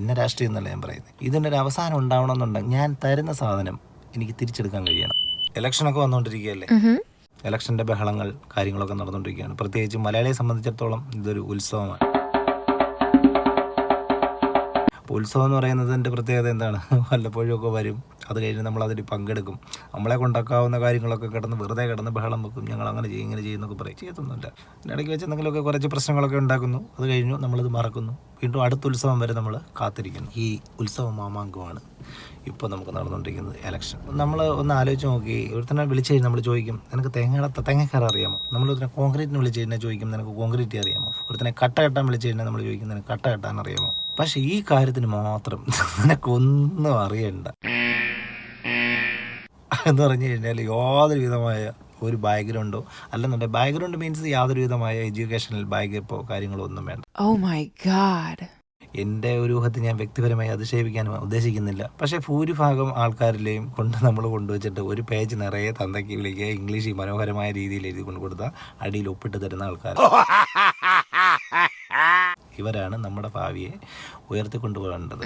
ഇന്ന രാഷ്ട്രീയം എന്നല്ല ഞാൻ പറയുന്നത് ഇതിന്റെ ഒരു അവസാനം ഉണ്ടാവണമെന്നുണ്ടെങ്കിൽ ഞാൻ തരുന്ന സാധനം എനിക്ക് തിരിച്ചെടുക്കാൻ കഴിയണം. ഇലക്ഷനൊക്കെ വന്നുകൊണ്ടിരിക്കുകയല്ലേ? ഇലക്ഷന്റെ ബഹളങ്ങൾ കാര്യങ്ങളൊക്കെ നടന്നുകൊണ്ടിരിക്കുകയാണ്. പ്രത്യേകിച്ച് മലയാളിയെ സംബന്ധിച്ചിടത്തോളം ഇതൊരു ഉത്സവമാണ്. ഉത്സവം എന്ന് പറയുന്നതിന്റെ പ്രത്യേകത എന്താണ്? വല്ലപ്പോഴും ഒക്കെ വരും. അത് കഴിഞ്ഞ് നമ്മൾ അതിൽ പങ്കെടുക്കും. നമ്മളെ കൊണ്ടാക്കാവുന്ന കാര്യങ്ങളൊക്കെ കിടന്ന് വെറുതെ കിടന്ന് ബഹളം വെക്കും. ഞങ്ങൾ അങ്ങനെ ചെയ്യും ഇങ്ങനെ ചെയ്യുന്നൊക്കെ പറയും. ചെയ്യത്തൊന്നുമില്ല. ഇടയ്ക്ക് വെച്ച് എന്തെങ്കിലുമൊക്കെ കുറച്ച് പ്രശ്നങ്ങളൊക്കെ ഉണ്ടാക്കുന്നു. അത് കഴിഞ്ഞു നമ്മളിത് മറക്കുന്നു. വീണ്ടും അടുത്ത ഉത്സവം വരെ നമ്മൾ കാത്തിരിക്കുന്നു. ഈ ഉത്സവ മാമാങ്കമാണ് ഇപ്പോൾ നമുക്ക് നടന്നുകൊണ്ടിരിക്കുന്നത് ഇലക്ഷൻ നമ്മൾ ഒന്ന് ആലോചിച്ച് നോക്കി. ഒരുത്തനെ വിളിച്ച് കഴിഞ്ഞാൽ നമ്മൾ ചോദിക്കും നിനക്ക് തേങ്ങയുടെ തേങ്ങക്കാർ അറിയാമോ? നമ്മൾ ഒരുത്തനെ കോൺക്രീറ്റിന് വിളിച്ച് കഴിഞ്ഞാൽ ചോദിക്കും നിനക്ക് കോൺക്രീറ്റ് അറിയാമോ? ഒരുത്തനെ കട്ട കെട്ടാൻ വിളിച്ച് കഴിഞ്ഞാൽ നമ്മൾ ചോദിക്കും നിനക്ക് കട്ട കെട്ടാൻ അറിയാമോ? പക്ഷേ ഈ കാര്യത്തിന് മാത്രം നിനക്കൊന്നും അറിയണ്ട. എന്ന് പറഞ്ഞു കഴിഞ്ഞാൽ യാതൊരു വിധമായ ഒരു ബാക്ക്ഗ്രൗണ്ടോ അല്ലെന്നുണ്ടെങ്കിൽ ബാക്ക്ഗ്രൗണ്ട് മീൻസ് യാതൊരു വിധമായ എഡ്യൂക്കേഷണൽ ബാഗപ്പോ കാര്യങ്ങളോ ഒന്നും വേണ്ട. ഓ മൈ ഗാഡ് എന്റെ ഒരു ഊഹത്തിൽ ഞാൻ വ്യക്തിപരമായി അധിക്ഷേപിക്കാൻ ഉദ്ദേശിക്കുന്നില്ല. പക്ഷേ ഭൂരിഭാഗം ആൾക്കാരിലെയും കൊണ്ട് നമ്മൾ കൊണ്ടുവച്ചിട്ട് ഒരു പേജ് നിറയെ തന്തയ്ക്ക് വിളിക്കുക ഇംഗ്ലീഷിൽ മനോഹരമായ രീതിയിൽ എഴുതി കൊണ്ട് കൊടുത്താൽ അടിയിൽ ഒപ്പിട്ട് തരുന്ന ആൾക്കാർ ഇവരാണ് നമ്മുടെ ഭാവിയെ ഉയർത്തിക്കൊണ്ടുപോകേണ്ടത്.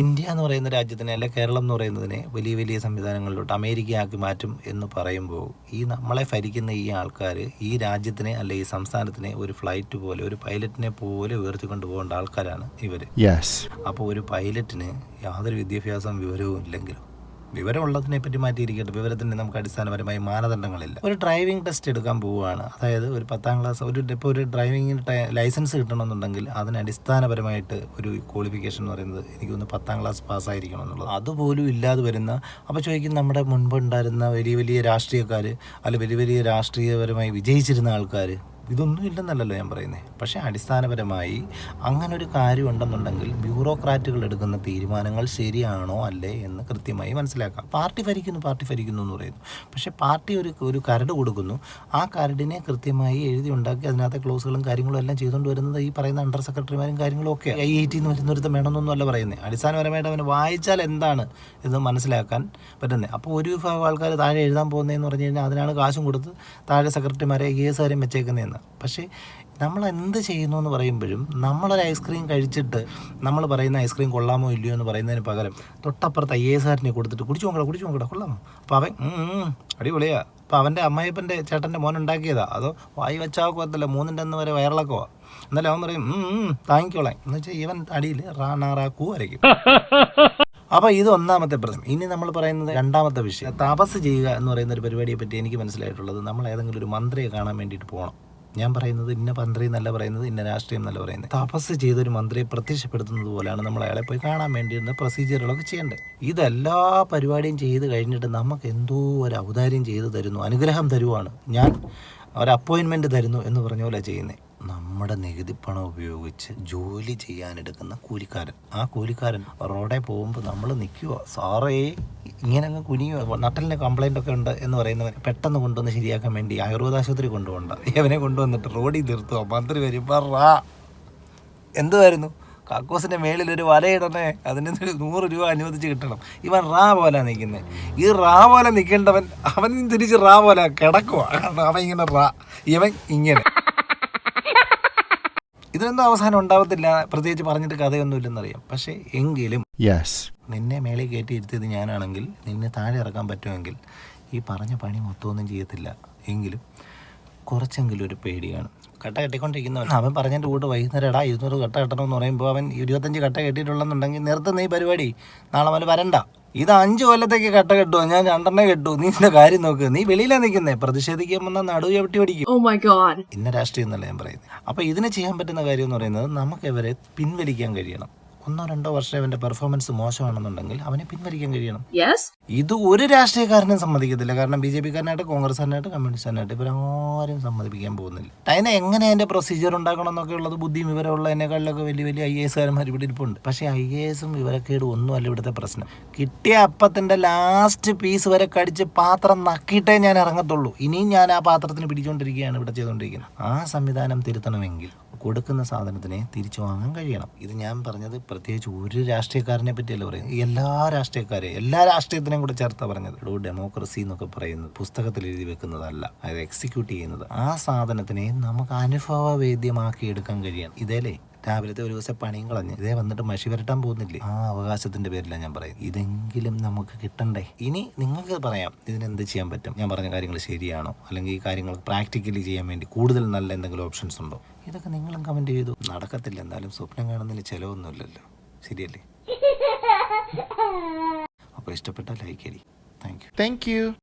ഇന്ത്യ എന്ന് പറയുന്ന രാജ്യത്തിനെ അല്ലെ കേരളം എന്ന് പറയുന്നതിനെ വലിയ വലിയ സംവിധാനങ്ങളിലോട്ട് അമേരിക്കയാക്കി മാറ്റും എന്ന് പറയുമ്പോൾ ഈ നമ്മളെ ഭരിക്കുന്ന ഈ ആൾക്കാർ ഈ രാജ്യത്തിനെ അല്ലെ ഈ സംസ്ഥാനത്തിനെ ഒരു ഫ്ലൈറ്റ് പോലെ ഒരു പൈലറ്റിനെ പോലെ ഉയർത്തിക്കൊണ്ടു പോകേണ്ട ആൾക്കാരാണ് ഇവർ Yes. അപ്പോൾ ഒരു പൈലറ്റിന് യാതൊരു വിദ്യാഭ്യാസം വിവരവും ഇല്ലെങ്കിലും വിവരമുള്ളതിനെ പറ്റി മാറ്റിയിരിക്കട്ടെ. വിവരത്തിന് നമുക്ക് അടിസ്ഥാനപരമായി മാനദണ്ഡങ്ങളില്ല. ഒരു ഡ്രൈവിംഗ് ടെസ്റ്റ് എടുക്കാൻ പോവുകയാണ്. അതായത് ഒരു പത്താം ക്ലാസ് ഒരു ഇപ്പോൾ ഒരു ഡ്രൈവിംഗ് ലൈസൻസ് കിട്ടണമെന്നുണ്ടെങ്കിൽ അതിന് അടിസ്ഥാനപരമായിട്ട് ഒരു ക്വാളിഫിക്കേഷൻ എന്ന് പറയുന്നത് എനിക്ക് തോന്നുന്നു പത്താം ക്ലാസ് പാസ്സായിരിക്കണം എന്നുള്ളത്. അതുപോലും ഇല്ലാതെ വരുന്ന അപ്പോൾ ചോദിക്കും നമ്മുടെ മുൻപ് ഉണ്ടായിരുന്ന വലിയ വലിയ രാഷ്ട്രീയക്കാർ അല്ല വലിയ വലിയ രാഷ്ട്രീയപരമായി വിജയിച്ചിരുന്ന ആൾക്കാർ ഇതൊന്നും ഇല്ലെന്നല്ലല്ലോ ഞാൻ പറയുന്നത് പക്ഷേ അടിസ്ഥാനപരമായി അങ്ങനെ ഒരു കാര്യം ഉണ്ടെന്നുണ്ടെങ്കിൽ ബ്യൂറോക്രാറ്റുകൾ എടുക്കുന്ന തീരുമാനങ്ങൾ ശരിയാണോ അല്ലേ എന്ന് കൃത്യമായി മനസ്സിലാക്കാം. പാർട്ടി ഭരിക്കുന്നു പാർട്ടി ഭരിക്കുന്നു എന്ന് പറയുന്നു. പക്ഷേ പാർട്ടി ഒരു ഒരു കരട് കൊടുക്കുന്നു. ആ കരടിനെ കൃത്യമായി എഴുതി ഉണ്ടാക്കി അതിനകത്തെ ക്ലോസുകളും കാര്യങ്ങളും എല്ലാം ചെയ്തുകൊണ്ട് വരുന്നത് ഈ പറയുന്ന അണ്ടർ സെക്രട്ടറിമാരും കാര്യങ്ങളും ഒക്കെ. ഐ ഐ ടി എന്ന് വരുന്നൊരുത്തം വേണമെന്നൊന്നും അല്ല പറയുന്നത് അടിസ്ഥാനപരമായിട്ട് അവന് വായിച്ചാൽ എന്താണ് എന്ന് മനസ്സിലാക്കാൻ പറ്റുന്നത് അപ്പോൾ ഒരു വിഭാഗം ആൾക്കാർ താഴെ എഴുതാൻ പോകുന്നതെന്ന് പറഞ്ഞു കഴിഞ്ഞാൽ അതിനാണ് കാശും കൊടുത്ത് താഴെ സെക്രട്ടറിമാരെ ഐ എസ് ആരെയും വെച്ചേക്കുന്നതെന്ന് പക്ഷേ നമ്മൾ എന്ത് ചെയ്യുന്നു എന്ന് പറയുമ്പോഴും നമ്മളൊരു ഐസ്ക്രീം കഴിച്ചിട്ട് നമ്മൾ പറയുന്ന ഐസ്ക്രീം കൊള്ളാമോ ഇല്ലയോ എന്ന് പറയുന്നതിന് പകരം തൊട്ടപ്പുറത്ത് ഐ എസ് ആറിനെ കൊടുത്തിട്ട് കുടിച്ചു നോക്കടാ കുടിച്ചു നോക്കടാ കൊള്ളാമോ? അപ്പോൾ അവൻ "ഉം, ഉം, അടിപൊളിയാ. അപ്പോൾ അവന്റെ അമ്മായിപ്പന്റെ ചേട്ടന്റെ മോൻ ഉണ്ടാക്കിയതാ. അതോ വായി വെച്ചാക്കത്തില്ല മൂന്നിന്റെ അന്ന് വരെ വയറിളക്കോ. എന്നാലും അവൻ പറയും "ഉം, ഉം, താങ്ങിക്കോളാം. എന്ന് വെച്ചാൽ ഇവൻ അടിയിൽ റാണാറാക്കൂ വരയ്ക്കും. അപ്പൊ ഇത് ഒന്നാമത്തെ പ്രശ്നം. ഇനി നമ്മൾ പറയുന്നത് രണ്ടാമത്തെ വിഷയം. തപസ് ചെയ്യുക എന്ന് പറയുന്ന ഒരു പരിപാടിയെ പറ്റി എനിക്ക് മനസ്സിലായിട്ടുള്ളത് നമ്മൾ ഏതെങ്കിലും ഒരു മന്ത്രിയെ കാണാൻ വേണ്ടിയിട്ട് പോകണം ഞാൻ പറയുന്നത് ഇന്ന മന്ത്രി എന്നല്ല പറയുന്നത് ഇന്ന രാഷ്ട്രീയം എന്നല്ല പറയുന്നത്. തപസ് ചെയ്തൊരു മന്ത്രിയെ പ്രത്യക്ഷപ്പെടുത്തുന്നത് പോലെയാണ് നമ്മൾ അയാളെ പോയി കാണാൻ വേണ്ടി വേണ്ടിയിരുന്ന പ്രൊസീജിയറുകളൊക്കെ ചെയ്യേണ്ടത്. ഇതെല്ലാ പരിപാടിയും ചെയ്ത് കഴിഞ്ഞിട്ട് നമുക്ക് എന്തോ ഒരു ഔദാര്യം ചെയ്തു തരുന്നു അനുഗ്രഹം തരുവാണ്. ഞാൻ ഒരു അപ്പോയിൻമെന്റ് തരുന്നു എന്ന് പറഞ്ഞ പോലെ ചെയ്യുന്നത് നമ്മുടെ നികുതി പണം ഉപയോഗിച്ച് ജോലി ചെയ്യാനെടുക്കുന്ന കൂലിക്കാരൻ. ആ കൂലിക്കാരൻ റോഡേ പോകുമ്പോൾ നമ്മൾ നിൽക്കുക സാറേ ഇങ്ങനെ അങ്ങ് കുനിയോ നട്ടലിന് കംപ്ലൈന്റ് ഒക്കെ ഉണ്ട് എന്ന് പറയുന്നവൻ പെട്ടെന്ന് കൊണ്ടുവന്ന് ശരിയാക്കാൻ വേണ്ടി ആയുർവേദ ആശുപത്രി കൊണ്ടുപോകണ്ട. ഇവനെ കൊണ്ടുവന്നിട്ട് റോഡിൽ നിർത്തുക മന്ത്രി വരും റാ എന്തുവായിരുന്നു? കാക്കോസിന്റെ മേളിൽ ഒരു വലയിടണേ അതിന് നൂറ് രൂപ അനുവദിച്ച് കിട്ടണം. ഇവൻ റാ പോലെ നിൽക്കുന്നത് ഈ റാ പോലെ നിൽക്കേണ്ടവൻ അവൻ തിരിച്ച് റാ പോലെ കിടക്കുക കാരണം അവൻ ഇങ്ങനെ റാ. ഇവൻ ഇങ്ങനെ. ഇതിനൊന്നും അവസാനം ഉണ്ടാവത്തില്ല. പ്രത്യേകിച്ച് പറഞ്ഞിട്ട് കഥയൊന്നുമില്ലെന്നറിയാം. പക്ഷേ എങ്കിലും യെസ് നിന്നെ മേളിൽ കയറ്റി ഇരുത്തിയത് ഞാനാണെങ്കിൽ നിന്നെ താഴെ ഇറക്കാൻ പറ്റുമെങ്കിൽ ഈ പറഞ്ഞ പണി മൊത്തമൊന്നും ചെയ്യത്തില്ല. എങ്കിലും കുറച്ചെങ്കിലും ഒരു പേടിയാണ്. കട്ട കെട്ടിക്കൊണ്ടിരിക്കുന്നവൻ. അവൻ പറഞ്ഞതിന്റെ കൂട്ട് വൈകുന്നേരം എടാ ഇരുന്നൂറ് കട്ട കെട്ടണമെന്ന് പറയുമ്പോൾ അവൻ ഇരുപത്തഞ്ച് കട്ട കെട്ടിയിട്ടുള്ളെന്നുണ്ടെങ്കിൽ നിർത്തുന്ന ഈ പരിപാടി. നാളെ അവൻ വരണ്ട. ഇത് അഞ്ച് കൊല്ലത്തേക്ക് കട്ട കെട്ടുമോ ഞാൻ രണ്ടെണ്ണേ കെട്ടു. നീ ഇതിന്റെ കാര്യം നോക്ക്. നീ വെളിയിലാ നിൽക്കുന്നേ പ്രതിഷേധിക്കാൻ വന്ന നടുവ് ചവിട്ടി പിടിക്കും Oh. ഇന്ന രാഷ്ട്രീയം എന്നല്ല ഞാൻ പറയുന്നത് അപ്പൊ ഇതിന് ചെയ്യാൻ പറ്റുന്ന കാര്യം എന്ന് പറയുന്നത് നമുക്ക് ഇവരെ പിൻവലിക്കാൻ കഴിയണം. ഒന്നോ രണ്ടോ വർഷം ഇവന്റെ പെർഫോമൻസ് മോശമാണെന്നുണ്ടെങ്കിൽ അവനെ പിൻവലിക്കാൻ കഴിയണം? ഇത് ഒരു രാഷ്ട്രീയക്കാരനും സമ്മതിക്കത്തില്ല. കാരണം ബി ജെ പിക്കാരനായിട്ട് കോൺഗ്രസ്സുകാരനായിട്ട് കമ്മ്യൂണിസ്റ്റുകാരനായിട്ട് ഇവരാരും സമ്മതിപ്പിക്കാൻ പോകുന്നില്ല. അതിനെ എങ്ങനെ അതിന്റെ പ്രൊസീജിയർ ഉണ്ടാക്കണം എന്നൊക്കെ ഉള്ളത് ബുദ്ധിയും വിവരമുള്ള എന്നെക്കാളിലൊക്കെ വലിയ വലിയ ഐ എസ് കാരന്മാർ ഇവിടെ ഇരിപ്പുണ്ട്. പക്ഷേ ഐ എ എസും വിവരക്കേടും ഒന്നുമല്ല ഇവിടുത്തെ പ്രശ്നം. കിട്ടിയ അപ്പത്തിന്റെ ലാസ്റ്റ് പീസ് വരെ കടിച്ച് പാത്രം നക്കിയിട്ടേ ഞാൻ ഇറങ്ങത്തുള്ളൂ. ഇനിയും ഞാൻ ആ പാത്രത്തിന് പിടിച്ചുകൊണ്ടിരിക്കുകയാണ് ഇവിടെ ചെയ്തുകൊണ്ടിരിക്കുന്നത് ആ സംവിധാനം തിരുത്തണമെങ്കിൽ കൊടുക്കുന്ന സാധനത്തിനെ തിരിച്ചു വാങ്ങാൻ കഴിയണം. ഇത് ഞാൻ പറഞ്ഞത് പ്രത്യേകിച്ച് ഒരു രാഷ്ട്രീയക്കാരനെ പറ്റിയല്ല പറയുന്നത്. എല്ലാ രാഷ്ട്രീയക്കാരെയും എല്ലാ രാഷ്ട്രീയത്തിനെയും കൂടെ ചേർത്താ പറഞ്ഞത്. ഒരു ഡെമോക്രസി എന്നൊക്കെ പറയുന്നത് പുസ്തകത്തിൽ എഴുതി വെക്കുന്നതല്ല അത് എക്സിക്യൂട്ട് ചെയ്യുന്നത്. ആ സാധനത്തിനെ നമുക്ക് അനുഭവവേദ്യമാക്കി എടുക്കാൻ കഴിയണം. ഇതേലേ രാവിലത്തെ ഒരു ദിവസം പണിയും കളഞ്ഞ്. ഇതേ വന്നിട്ട് മഷി വരട്ടാൻ പോകുന്നില്ലേ? ആ അവകാശത്തിന്റെ പേരിലാണ് ഞാൻ പറയും ഇതെങ്കിലും നമുക്ക് കിട്ടണ്ടേ? ഇനി നിങ്ങൾക്ക് പറയാം ഇതിനെന്ത് ചെയ്യാൻ പറ്റും? ഞാൻ പറഞ്ഞ കാര്യങ്ങൾ ശരിയാണോ? അല്ലെങ്കിൽ ഈ കാര്യങ്ങൾ പ്രാക്ടിക്കലി ചെയ്യാൻ വേണ്ടി കൂടുതൽ നല്ല എന്തെങ്കിലും ഓപ്ഷൻസ് ഉണ്ടോ? ഇതൊക്കെ നിങ്ങളും കമന്റ് ചെയ്തു. നടക്കത്തില്ല. എന്തായാലും സ്വപ്നം കാണുന്നതിൽ ചിലവൊന്നുമില്ലല്ലോ. ശരിയല്ലേ? അപ്പോൾ ഇഷ്ടപ്പെട്ട ലൈക്ക് അടി. Thank you thank you.